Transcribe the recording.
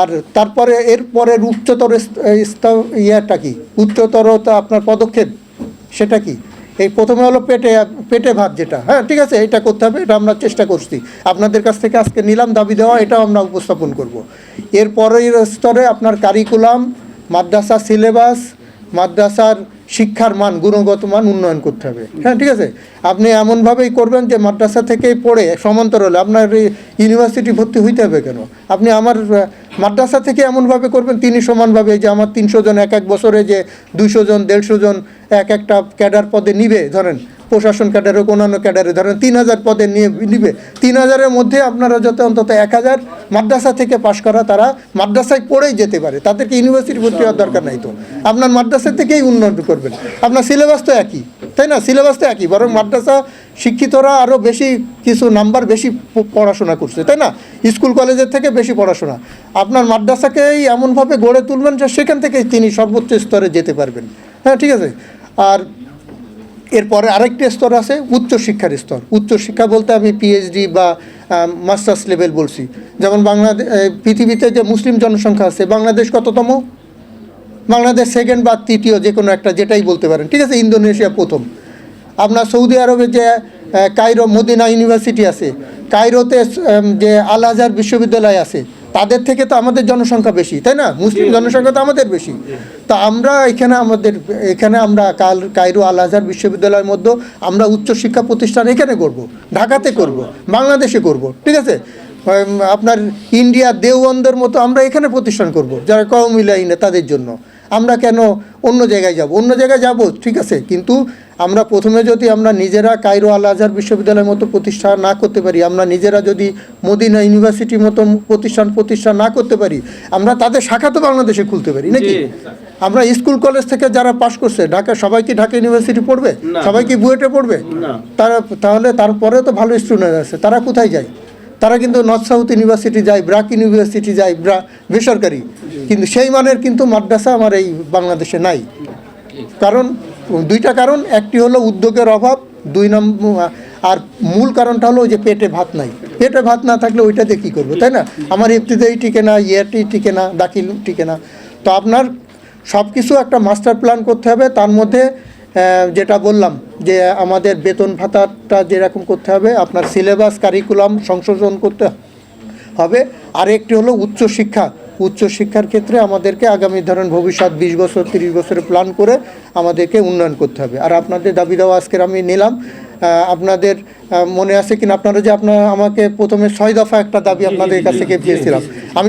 আর তারপরে এর পরের উচ্চতর ইয়েটা কি? উচ্চতর আপনার পদক্ষেপ, সেটা কি? এই প্রথমে হলো পেটে পেটে ভাত যেটা। হ্যাঁ ঠিক আছে, এটা করতে হবে, এটা আমরা চেষ্টা করছি। আপনাদের কাছ থেকে আজকে নিলাম দাবি দেওয়া, এটাও আমরা উপস্থাপন করব। এরপরের স্তরে আপনার কারিকুলাম মাদ্রাসা সিলেবাস মাদ্রাসার শিক্ষার মান, গুণগত মান উন্নয়ন করতে হবে। হ্যাঁ ঠিক আছে? আপনি এমনভাবেই করবেন যে মাদ্রাসা থেকে পড়ে সমান্তরালে আপনার ইউনিভার্সিটি ভর্তি হইতে হবে কেন? আপনি আমার মাদ্রাসা থেকে এমনভাবে করবেন, তিনি সমানভাবে যে আমার তিনশো জন এক এক বছরে যে দুশো জন, দেড়শো জন এক একটা ক্যাডার পদে নিবে, ধরেন প্রশাসন ক্যাডারে অন্যান্য ক্যাডারে, ধরেন তিন হাজার পদে নিয়ে নিবে। তিন হাজারের মধ্যে আপনারা যাতে অন্তত এক হাজার মাদ্রাসা থেকে পাশ করা তারা মাদ্রাসায় পড়েই যেতে পারে। তাদেরকে ইউনিভার্সিটি ভর্তি হওয়ার দরকার নাই তো। আপনার মাদ্রাসা থেকেই উন্নয়ন করবেন। আপনার সিলেবাস তো একই, তাই না? সিলেবাস তো একই, বরং মাদ্রাসা শিক্ষিতরা আরও বেশি কিছু নাম্বার বেশি পড়াশোনা করছে, তাই না? স্কুল কলেজের থেকে বেশি পড়াশোনা। আপনার মাদ্রাসাকেই এমনভাবে গড়ে তুলবেন যে সেখান থেকে তিনি সর্বোচ্চ স্তরে যেতে পারবেন। হ্যাঁ ঠিক আছে? আর এরপরে আরেকটি স্তর আছে, উচ্চশিক্ষার স্তর। উচ্চশিক্ষা বলতে আমি পিএইচডি বা মাস্টার্স লেভেল বলছি। যেমন বাংলাদেশ পৃথিবীতে যে মুসলিম জনসংখ্যা আছে, বাংলাদেশ কততম? বাংলাদেশ সেকেন্ড বা তৃতীয় যে কোনো একটা, যেটাই বলতে পারেন। ঠিক আছে, ইন্দোনেশিয়া প্রথম। আপনার সৌদি আরবে যে কায়রো মদিনা ইউনিভার্সিটি আছে, কায়রোতে যে আল আজহার বিশ্ববিদ্যালয় আছে তাদের থেকে তো আমাদের জনসংখ্যা বেশি তাই না? মুসলিম জনসংখ্যা তো আমাদের বেশি। তো আমরা এখানে আমাদের এখানে আমরা কাল কায়রু আল আজহার বিশ্ববিদ্যালয়ের মধ্যে আমরা উচ্চশিক্ষা প্রতিষ্ঠান এখানে করব ঢাকাতে করব বাংলাদেশে করব ঠিক আছে? আপনার ইন্ডিয়া দেওবন্দের মতো আমরা এখানে প্রতিষ্ঠান করব যারা কম ইলাইনে তাদের জন্য। আমরা কেন অন্য জায়গায় যাব? অন্য জায়গায় যাব ঠিক আছে কিন্তু আমরা প্রথমে যদি আমরা নিজেরা কায়রো আল আজহার বিশ্ববিদ্যালয়ের মতো প্রতিষ্ঠা না করতে পারি আমরা নিজেরা যদি মদিনা ইউনিভার্সিটির মতো প্রতিষ্ঠান প্রতিষ্ঠা না করতে পারি আমরা তাদের শাখা তো বাংলাদেশে খুলতে পারি নাকি? আমরা স্কুল কলেজ থেকে যারা পাশ করছে ঢাকা সবাই কি ঢাকা ইউনিভার্সিটি পড়বে। সবাই কি বুয়েটে পড়বে? তারা তাহলে তারপরে তো ভালো স্টুডেন্ট আছে তারা কোথায় যায়? তারা কিন্তু নর্থ সাউথ ইউনিভার্সিটি যায় ব্রাক ইউনিভার্সিটি যায় ব্রা বেসরকারি। কিন্তু সেই মানের কিন্তু মাদ্রাসা আমার এই বাংলাদেশে নাই। কারণ, দুইটা কারণ, একটি হলো উদ্যোগের অভাব, দুই নম্বর আর মূল কারণটা হলো যে পেটে ভাত নাই। পেটে ভাত না থাকলে ওইটাতে কী করব, তাই না? আমার ইফতিদাই টিকে না ইয়েটি টিকে না, দাখিল টিকে না। তো আপনার সব কিছু একটা মাস্টার প্ল্যান করতে হবে, তার মধ্যে যেটা বললাম, যে আমাদের বেতন ভাতাটা যেরকম করতে হবে, আপনার সিলেবাস, কারিকুলাম সংশোধন করতে হবে। আর একটি হলো উচ্চশিক্ষা উচ্চশিক্ষার ক্ষেত্রে আমাদেরকে আগামী ধরেন ভবিষ্যৎ বিশ বছর তিরিশ বছরের প্ল্যান করে আমাদেরকে উন্নয়ন করতে হবে। আর আপনাদের দাবি দেওয়া আজকের আমি নিলাম। আপনাদের মনে আছে কিনা আপনারা যে আপনারা আমাকে প্রথমে ছয় দফা একটা দাবি আপনাদের কাছ থেকে পেয়েছিলাম। আমি